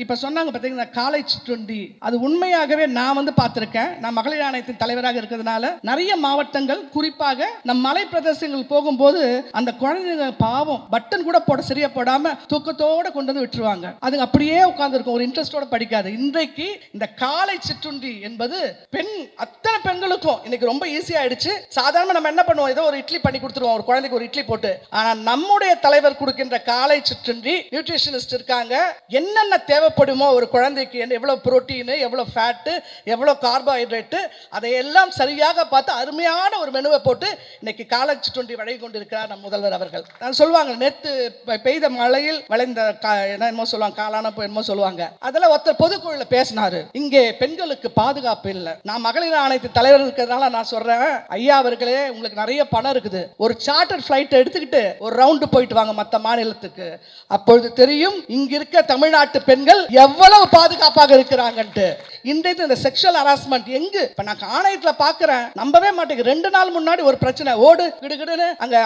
இப்போ சொன்னாங்க பார்த்தீங்கன்னா காலேஜ் டுவெண்டி அது உண்மையாகவே நான் வந்து பார்த்துருக்கேன். நான் மகளிர் ஆணையத்தின் தலைவராக இருக்கிறதுனால நிறைய மாவட்டங்கள் குறிப்பாக நம் மலை பிரதேசங்கள் போகும்போது அந்த குழந்தைங்க பாவம் பட்டன் கூட போட சரியா போடாம தூக்கத்தோட கொண்டு வந்து விட்டுருவாங்க. அதுங்க அப்படியே உட்காந்துருக்கும் ஒரு இன்ட்ரெஸ்டோட படிக்காது. இன்றைக்கு இந்த காலை சிற்றுண்டி என்பது பெண் அத்தனை பெண்களுக்கும் இன்னைக்கு ரொம்ப ஈஸி ஆயிடுச்சு. சாதாரண நம்ம என்ன பண்ணுவோம்? ஏதோ ஒரு இட்லி பண்ணி கொடுத்துருவோம் ஒரு குழந்தைக்கு ஒரு இட்லி போட்டு. ஆனா நம்முடைய தலைவர் கொடுக்கின்ற காலை சிற்றுண்டி நியூட்ரிஷனிஸ்ட் இருக்காங்க. என்னென்ன தேவை தேவைப்படுமோ ஒரு குழந்தைக்கு என்ன எவ்வளோ புரோட்டீன் எவ்வளோ ஃபேட்டு எவ்வளோ கார்போஹைட்ரேட்டு அதையெல்லாம் சரியாக பார்த்து அருமையான ஒரு மெனுவை போட்டு இன்னைக்கு காலேஜ் சிற்றுண்டி வழங்கி கொண்டிருக்கிறார் நம் முதல்வர் அவர்கள். நான் சொல்லுவாங்க நேற்று பெய்த மழையில் வளைந்த என்னமோ சொல்லுவாங்க காலான போ- என்னமோ சொல்லுவாங்க. அதெல்லாம் ஒருத்தர் பொதுக்குழுல பேசினாரு. இங்கே பெண்களுக்கு பாதுகாப்பு இல்லை. நான் மகளிர் ஆணையத்து தலைவர் இருக்கிறதுனால நான் சொல்றேன் ஐயா அவர்களே உங்களுக்கு நிறைய பணம் இருக்குது. ஒரு சார்ட்டர் ஃப்ளைட் எடுத்துக்கிட்டு ஒரு ரவுண்டு போயிட்டு வாங்க மற்ற மாநிலத்துக்கு. அப்பொழுது தெரியும் இங்க இருக்க தமிழ்நாட்டு பெண்கள் எவ்வளவு பாதுகாப்பாக இருக்கிறாங்கன்ட்டு. இன்றைக்கு இந்த செக்ஷுவல் ஹராஸ்மெண்ட் எங்க? இப்ப நான் ஆணையத்துல பாக்குறேன். நம்பவே மாட்டேங்குது. ரெண்டு நாள் முன்னாடி ஒரு பிரச்சனை. ஓடு கிடுகிடுன்னு அங்க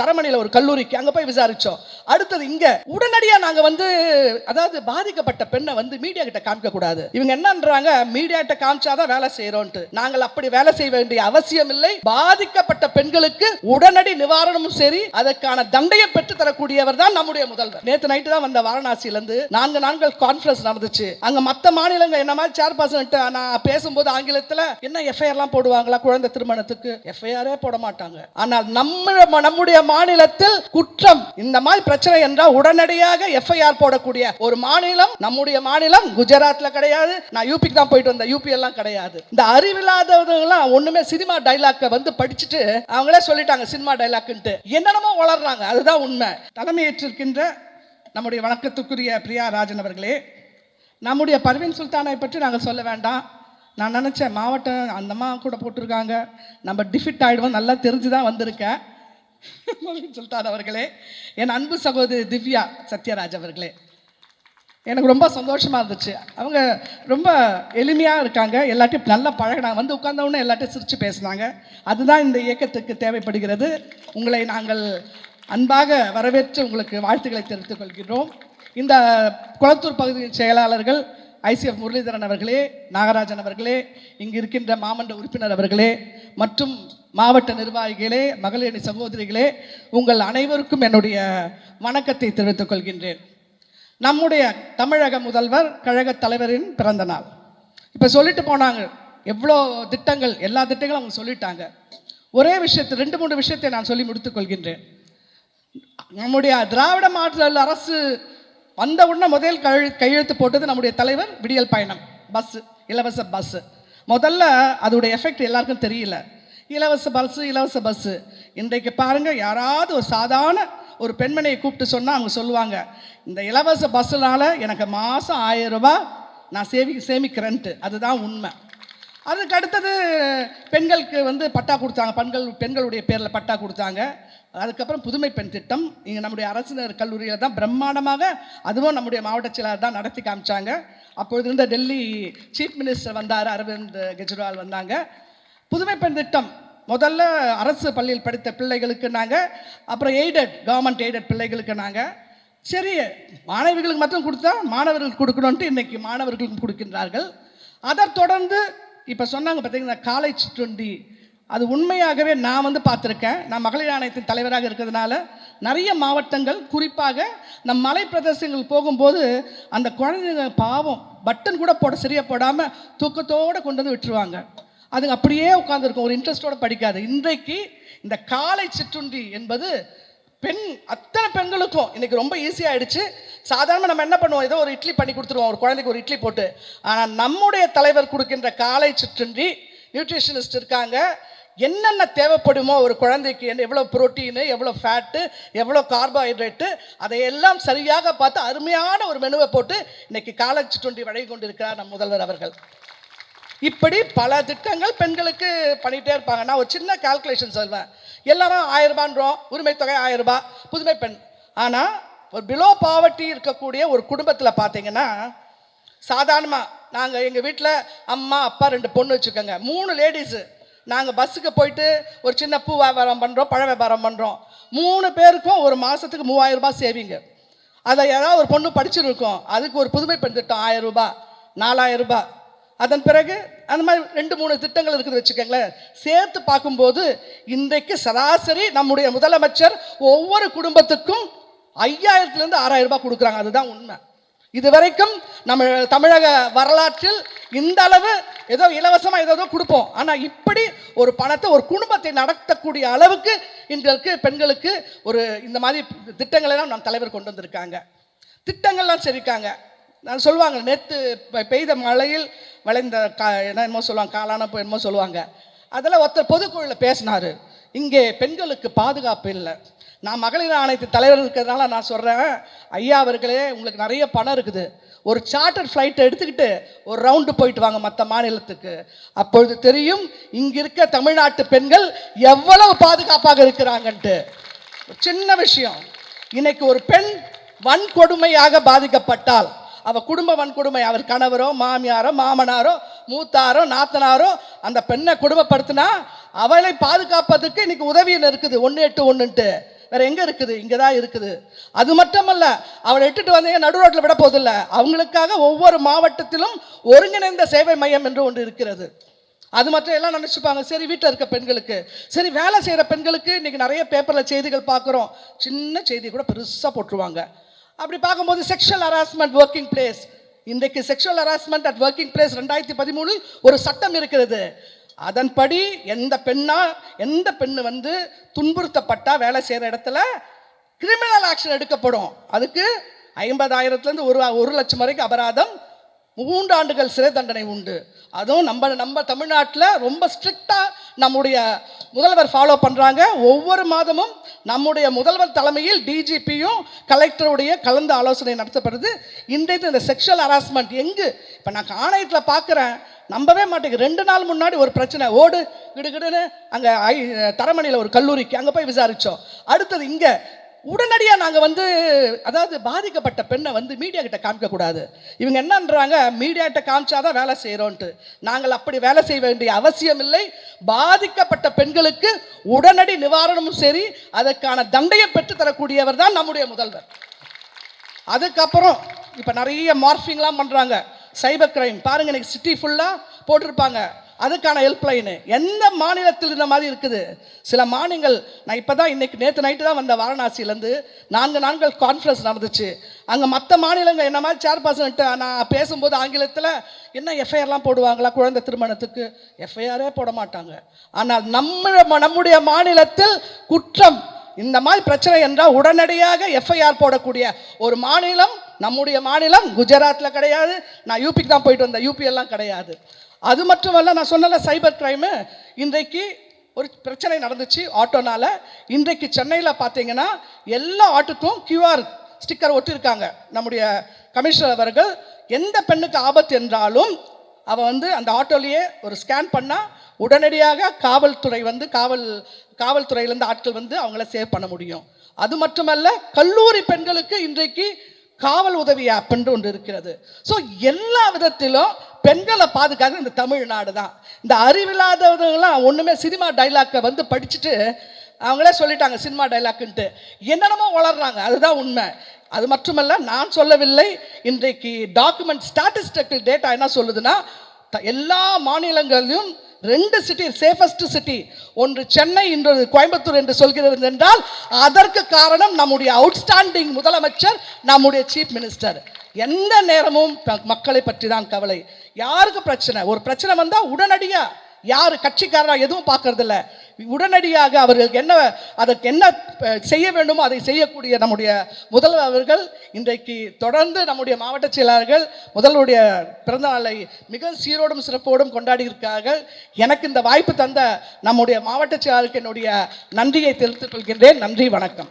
தரமணியில ஒரு கல்லூரிக்கு அங்க போய் விசாரிச்சோம். அடுத்தது இங்க. உடனடியா நாங்க வந்து அதாவது பாதிக்கப்பட்ட பெண்ணை வந்து மீடியா கிட்ட காமிக்க கூடாது இவங்க என்னன்றாங்க? மீடியா கிட்ட காமிச்சாதான் வேலை செய்யறோம்ட்டு நாங்கள் அப்படி வேலை செய்ய வேண்டிய அவசியம் இல்லை. பாதிக்கப்பட்ட பெண்களுக்கு உடனடி நிவாரணமும் சரி. அதற்கான தண்டையை பெற்று தரக்கூடியவர் தான் நம்முடைய முதல்வர். நேத்து நைட்டு தான் வந்த வாரணாசியில இருந்து நான்கு நாட்கள் கான்ஃபரன்ஸ் நடந்துச்சு. அங்க மத்த மாநிலங்கள் என்ன மாதிரி சேர் பர்சன் நான் பேசும்போது ஆங்கிலத்துல என்ன எஃப்ஐஆர்லாம் போடுவாங்களா குழந்தை திருமணத்துக்கு? எஃப்ஐஆரே போட மாட்டாங்க. ஆனால் நம்ம நம்முடைய மாநிலத்தில் குற்றம் இந்த மாதிரி பிரச்சனை என்றால் உடனடியாக எஃப்ஐஆர் போடக்கூடிய ஒரு மாநிலம் நம்முடைய மாநிலம் குஜராத்ல கிடையாது. நான் யூபிக்கு தான் போயிட்டு வந்தேன். யூபி எல்லாம் கிடையாது. இந்த அறிவில்லாதவங்களாம் ஒண்ணுமே சினிமா டைலாக்கை வந்து படிச்சுட்டு அவங்களே சொல்லிட்டாங்க சினிமா டைலாக்ன்ட்டு என்னென்னமோ வளர்றாங்க. அதுதான் உண்மை. தலைமையேற்றிருக்கின்ற நம்முடைய வணக்கத்துக்குரிய பிரியா ராஜன் அவர்களே நம்முடைய பர்வீன் சுல்தானை பற்றி நாங்கள் சொல்ல வேண்டாம். நான் நினச்சேன் மாவட்டம் அந்தம்மா கூட போட்டிருக்காங்க. நம்ம டிஃபிட் ஆகிடுவோம் நல்லா தெரிஞ்சு தான் வந்திருக்கேன். பர்வீன் சுல்தான் அவர்களே என் அன்பு சகோதரி திவ்யா சத்யராஜ் அவர்களே. எனக்கு ரொம்ப சந்தோஷமாக இருந்துச்சு. அவங்க ரொம்ப எளிமையாக இருக்காங்க. எல்லாத்தையும் நல்லா பழகினாங்க வந்து உட்காந்தவொன்னே எல்லாத்தையும் சிரித்து பேசினாங்க. அதுதான் இந்த இயக்கத்துக்கு தேவைப்படுகிறது. உங்களை நாங்கள் அன்பாக வரவேற்று உங்களுக்கு வாழ்த்துக்களை தெரிவித்துக் கொள்கிறோம் இந்த குளத்தூர் பகுதியின் செயலாளர்கள் ஐசிஎஃப் முரளிதரன் அவர்களே நாகராஜன் அவர்களே இங்கு இருக்கின்ற மாமன்ற உறுப்பினர் அவர்களே மற்றும் மாவட்ட நிர்வாகிகளே மகளிரணி சகோதரிகளே உங்கள் அனைவருக்கும் என்னுடைய வணக்கத்தை தெரிவித்துக் கொள்கின்றேன். நம்முடைய தமிழக முதல்வர் கழக தலைவரின் பிறந்த நாள். இப்போ சொல்லிட்டு போனாங்க எவ்வளோ திட்டங்கள் எல்லா திட்டங்களும் அவங்க சொல்லிட்டாங்க. ஒரே விஷயத்தை ரெண்டு மூணு விஷயத்தை நான் சொல்லி முடித்துக் கொள்கின்றேன். நம்முடைய திராவிட மாடல் அரசு வந்த உடனே முதல் கழு கையெழுத்து போட்டது நம்முடைய தலைவர் விடியல் பயணம். பஸ்ஸு இலவச பஸ்ஸு முதல்ல அதோடைய எஃபெக்ட் எல்லாருக்கும் தெரியல. இலவச பஸ்ஸு இலவச பஸ்ஸு இன்றைக்கு பாருங்க யாராவது ஒரு சாதாரண ஒரு பெண்மணியை கூப்பிட்டு சொன்னால் அவங்க சொல்லுவாங்க இந்த இலவச பஸ்ஸுனால எனக்கு மாதம் ஆயிரம் ரூபாய் நான் சேமி சேமிக்கிறேன்ட்டு. அதுதான் உண்மை. அதுக்கு அடுத்தது பெண்களுக்கு வந்து பட்டா கொடுத்தாங்க. பெண்கள் பெண்களுடைய பேரில் பட்டா கொடுத்தாங்க. அதுக்கப்புறம் புதுமை பெண் திட்டம். இங்கே நம்முடைய அரசினர் கல்லூரியில் தான் பிரம்மாண்டமாக அதுவும் நம்முடைய மாவட்ட செயலாளர் தான் நடத்தி காமிச்சாங்க. அப்பொழுது இருந்த டெல்லி சீஃப் மினிஸ்டர் வந்தார் அரவிந்த் கெஜ்ரிவால் வந்தாங்க. புதுமை பெண் திட்டம். முதல்ல அரசு பள்ளியில் படித்த பிள்ளைகளுக்கு நாங்கள் அப்புறம் எய்டட் கவர்மெண்ட் எய்டட் பிள்ளைகளுக்கு நாங்கள் சரி மாணவிகளுக்கு மட்டும் கொடுத்தா மாணவர்களுக்கு கொடுக்கணுன்ட்டு இன்றைக்கி மாணவர்களுக்கும் கொடுக்கின்றார்கள். அதைத் தொடர்ந்து இப்போ சொன்னாங்க பார்த்தீங்கன்னா காலேஜ் டுவெண்ட்டி அது உண்மையாகவே நான் வந்து பார்த்துருக்கேன். நான் மகளிர் ஆணையத்தின் தலைவராக இருக்கிறதுனால நிறைய மாவட்டங்கள் குறிப்பாக நம் மலை பிரதேசங்கள் போகும்போது அந்த குழந்தைங்க பாவம் பட்டன் கூட போட சரியா போடாமல் தூக்கத்தோடு கொண்டு வந்து விட்டுருவாங்க. அதுங்க அப்படியே உட்காந்துருக்கும் ஒரு இன்ட்ரெஸ்டோடு படிக்காது. இன்றைக்கு இந்த காலை சிற்றுண்டி என்பது பெண் அத்தனை பெண்களுக்கும் இன்னைக்கு ரொம்ப ஈஸியாகிடுச்சு ஆயிடுச்சு. நம்ம என்ன பண்ணுவோம்? ஏதோ ஒரு இட்லி பண்ணி கொடுத்துருவோம். ஒரு குழந்தைக்கு ஒரு இட்லி போட்டு. ஆனால் நம்முடைய தலைவர் கொடுக்கின்ற காலை சிற்றுண்டி நியூட்ரிஷனிஸ்ட் இருக்காங்க. என்னென்ன தேவைப்படுமோ ஒரு குழந்தைக்கு என்ன எவ்வளோ புரோட்டீனு எவ்வளோ ஃபேட்டு எவ்வளோ கார்போஹைட்ரேட்டு அதையெல்லாம் சரியாக பார்த்து அருமையான ஒரு மெனுவை போட்டு இன்னைக்கு காலேஜ் சிற்றுண்டி வழங்கி கொண்டிருக்கிறார் நம் முதல்வர் அவர்கள். இப்படி பல திட்டங்கள் பெண்களுக்கு பண்ணிகிட்டே இருப்பாங்க. நான் ஒரு சின்ன கால்குலேஷன் சொல்வேன். எல்லாரும் ஆயிரம் ரூபான்றோம் உரிமை தொகை ஆயிரரூபா புதுமை பெண். ஆனால் ஒரு பிலோ பாவர்ட்டி இருக்கக்கூடிய ஒரு குடும்பத்தில் பார்த்தீங்கன்னா சாதாரணமாக நாங்கள் எங்கள் வீட்டில் அம்மா அப்பா ரெண்டு பொண்ணு வச்சுக்கோங்க. மூணு லேடிஸு நாங்கள் பஸ்ஸுக்கு போயிட்டு ஒரு சின்ன பூ வியாபாரம் பண்ணுறோம் பழ வியாபாரம் பண்ணுறோம் மூணு பேருக்கும் ஒரு மாதத்துக்கு மூவாயிரம் ரூபாய் சேவிங்க அதை ஏதாவது ஒரு பொண்ணு படிச்சிருக்கோம். அதுக்கு ஒரு புதுமை பெண் திட்டம் ஆயிரம் ரூபாய் நாலாயிரம் ரூபாய். அதன் பிறகு அந்த மாதிரி ரெண்டு மூணு திட்டங்கள் இருக்குது வச்சுக்கோங்களேன். சேர்த்து பார்க்கும்போது இன்றைக்கு சராசரி நம்முடைய முதலமைச்சர் ஒவ்வொரு குடும்பத்துக்கும் ஐயாயிரத்துலேருந்து ஆறாயிரம் ரூபாய் கொடுக்குறாங்க. அதுதான் உண்மை. இது வரைக்கும் நம்ம தமிழக வரலாற்றில் இந்த அளவு ஏதோ இலவசமாக ஏதோ ஏதோ கொடுப்போம். ஆனால் இப்படி ஒரு பணத்தை ஒரு குடும்பத்தை நடத்தக்கூடிய அளவுக்கு இன்றைக்கு பெண்களுக்கு ஒரு இந்த மாதிரி திட்டங்களை எல்லாம் நம் தலைவர் கொண்டு வந்திருக்காங்க. திட்டங்கள்லாம் சரிக்காங்க. நான் சொல்லுவாங்க நேற்று பெய்த மழையில் வளைந்த கா என்ன என்னமோ சொல்லுவாங்க காலான என்னமோ சொல்லுவாங்க. அதில் ஒருத்தர் பொதுக்குழுவில் பேசினார். இங்கே பெண்களுக்கு பாதுகாப்பு இல்லை. நான் மகளிர் ஆணையத்து தலைவர் இருக்கிறதுனால நான் சொல்கிறேன் ஐயா அவர்களே உங்களுக்கு நிறைய பணம் இருக்குது. ஒரு சார்ட்டர் ஃப்ளைட்டை எடுத்துக்கிட்டு ஒரு ரவுண்டு போயிட்டு வாங்க மற்ற மாநிலத்துக்கு. அப்பொழுது தெரியும் இங்கே இருக்க தமிழ்நாட்டு பெண்கள் எவ்வளவு பாதுகாப்பாக இருக்கிறாங்கன்ட்டு. சின்ன விஷயம். இன்னைக்கு ஒரு பெண் வன்கொடுமையாக பாதிக்கப்பட்டால் அவ குடும்ப வன்கொடுமை அவர் கணவரோ மாமியாரோ மாமனாரோ மூத்தாரோ நாத்தனாரோ அந்த பெண்ணை குடும்பப்படுத்தினா அவளை பாதுகாப்பதற்கு இன்னைக்கு உதவியில் இருக்குது. ஒன்று எட்டு ஒன்றுன்ட்டு வேற எங்க இருக்குது? இங்கே தான் இருக்குது. அது மட்டுமல்ல அவளை இட்டுட்டு வந்தீங்க நடு ரோட்டில் விட போதில்ல அவங்களுக்காக ஒவ்வொரு மாவட்டத்திலும் ஒருங்கிணைந்த சேவை மையம் என்று ஒன்று இருக்கிறது. அது மட்டும் எல்லாம் நினச்சிப்பாங்க. சரி வீட்டில் இருக்க பெண்களுக்கு. சரி வேலை செய்கிற பெண்களுக்கு இன்றைக்கி நிறைய பேப்பரில் செய்திகள் பார்க்குறோம். சின்ன செய்தி கூட பெருசாக போட்டுருவாங்க. அப்படி பார்க்கும்போது செக்ஷுவல் ஹராஸ்மெண்ட் ஒர்க்கிங் பிளேஸ் இன்றைக்கு sexual harassment at working place ரெண்டாயிரத்தி பதிமூணு ஒரு சட்டம் இருக்கிறது. அதன்படி எந்த பெண்ணா எந்த பெண்ணு வந்து துன்புறுத்தப்பட்டா வேலை செய்கிற இடத்துல கிரிமினல் ஆக்ஷன் எடுக்கப்படும். அதுக்கு ஐம்பதாயிரத்துலேருந்து ஒரு ஒரு லட்சம் வரைக்கும் அபராதம் மூன்று ஆண்டுகள் சிறை தண்டனை உண்டு. அதுவும் நம்ம நம்ம தமிழ்நாட்டில் ரொம்ப ஸ்ட்ரிக்டாக நம்முடைய முதல்வர் ஃபாலோ பண்ணுறாங்க ஒவ்வொரு மாதமும் நம்முடைய முதல்வர் தலைமையில் டிஜிபியும் கலெக்டருடைய கலந்து ஆலோசனை நடத்தப்படுது. இன்றைக்கு இந்த செக்ஷுவல் ஹராஸ்மெண்ட் எங்கு? இப்போ நான் ஆணையத்தில் பார்க்குறேன். நம்பவே மாட்டேங்குது. ரெண்டு நாள் முன்னாடி ஒரு பிரச்சனை. ஓடு கிடுகிடுன்னு அங்கே ஐ தரமணியில் ஒரு கல்லூரிக்கு அங்கே போய் விசாரித்தோம் அடுத்தது இங்கே. உடனடியாக நாங்கள் வந்து அதாவது பாதிக்கப்பட்ட பெண்ணை வந்து மீடியா கிட்ட காமிக்கக்கூடாது இவங்க என்னன்றாங்க? மீடியா கிட்ட காமிச்சாதான் வேலை செய்கிறோன்ட்டு நாங்கள் அப்படி வேலை செய்ய வேண்டிய அவசியம் இல்லை. பாதிக்கப்பட்ட பெண்களுக்கு உடனடி நிவாரணமும் சரி அதற்கான தண்டையை பெற்றுத்தரக்கூடியவர் தான் நம்முடைய முதல்வர். அதுக்கப்புறம் இப்போ நிறைய மார்ஃபிங்லாம் பண்ணுறாங்க சைபர் கிரைம். பாருங்க இன்னைக்கு சிட்டி ஃபுல்லாக போட்டிருப்பாங்க. அதுக்கான ஹெல்ப்லைனு எந்த மாநிலத்தில் இந்த மாதிரி இருக்குது? சில மாநிலங்கள் நான் இப்போ தான் இன்னைக்கு நேற்று நைட்டு தான் வந்த வாரணாசியிலேருந்து. நான்கு நாட்கள் கான்ஃபரன்ஸ் நடந்துச்சு. அங்கே மற்ற மாநிலங்கள் என்ன மாதிரி சேர்பர்சன்ட்டு நான் பேசும்போது ஆங்கிலத்தில் என்ன எஃப்ஐஆர்லாம் போடுவாங்களா குழந்தை திருமணத்துக்கு? எஃப்ஐஆரே போட மாட்டாங்க. ஆனால் நம்ம நம்முடைய மாநிலத்தில் குற்றம். இந்த மாதிரி பிரச்சனை என்றால் உடனடியாக எஃப்ஐஆர் போடக்கூடிய ஒரு மாநிலம் நம்முடைய மாநிலம் குஜராத்தில் கிடையாது. நான் யூபிக்கு தான் போயிட்டு வந்தேன். யூபி எல்லாம் கிடையாது. அது மட்டுமல்ல நான் சொன்னல சைபர் கிரைமு இன்றைக்கு ஒரு பிரச்சனை நடந்துச்சு ஆட்டோனால. இன்றைக்கு சென்னையில் பார்த்தீங்கன்னா எல்லா ஆட்டுக்கும் கியூஆர் ஸ்டிக்கர் ஒட்டியிருக்காங்க நம்முடைய கமிஷனர் அவர்கள். எந்த பெண்ணுக்கு ஆபத்து என்றாலும் அவள் வந்து அந்த ஆட்டோலேயே ஒரு ஸ்கேன் பண்ணால் உடனடியாக காவல்துறை வந்து காவல் காவல்துறையிலேருந்து ஆட்கள் வந்து அவங்கள சேவ் பண்ண முடியும். அது மட்டுமல்ல கல்லூரி பெண்களுக்கு இன்றைக்கு காவல் உதவி ஆப்ன்று ஒன்று இருக்கிறது. ஸோ எல்லா விதத்திலும் பெண்களை பாதுகாக்க இந்த தமிழ்நாடு தான். இந்த அறிவில்லாதவங்களாம் ஒன்றுமே சினிமா டைலாக்கை வந்து படிச்சுட்டு அவங்களே சொல்லிட்டாங்க சினிமா டைலாக்குன்ட்டு என்னென்னமோ வளர்றாங்க அதுதான் உண்மை. அது மட்டுமல்ல நான் சொல்லவில்லை இன்றைக்கு டாக்குமெண்ட் ஸ்டாட்டிஸ்டிக்கல் டேட்டா என்ன சொல்லுதுன்னா த- எல்லா மாநிலங்களிலும் ரெண்டு சிட்டி சேஃபஸ்ட் சிட்டி ஒன்று சென்னை இன்று கோயம்புத்தூர் என்று சொல்கிறது என்றால் அதற்கு காரணம் நம்முடைய அவுட்ஸ்டாண்டிங் முதலமைச்சர் நம்முடைய சீஃப் மினிஸ்டர் எந்த நேரமும் மக்களை பற்றி தான் கவலை. யாருக்கு பிரச்சனை? ஒரு பிரச்சனை வந்தால் உடனடியாக யார் கட்சிக்காரனா எதுவும் பார்க்கறதில்ல. உடனடியாக அவர்களுக்கு என்ன அதற்கு என்ன செய்ய வேண்டுமோ அதை செய்யக்கூடிய நம்முடைய முதல்வர் அவர்கள் இன்றைக்கு தொடர்ந்து நம்முடைய மாவட்ட செயலாளர்கள் முதல்வருடைய பிறந்த நாளை மிக சீரோடும் சிறப்போடும் கொண்டாடி இருக்கிறார்கள் எனக்கு இந்த வாய்ப்பு தந்த நம்முடைய மாவட்ட செயலாளருக்கு என்னுடைய நன்றியை தெரிவித்துக் கொள்கின்றேன். நன்றி வணக்கம்.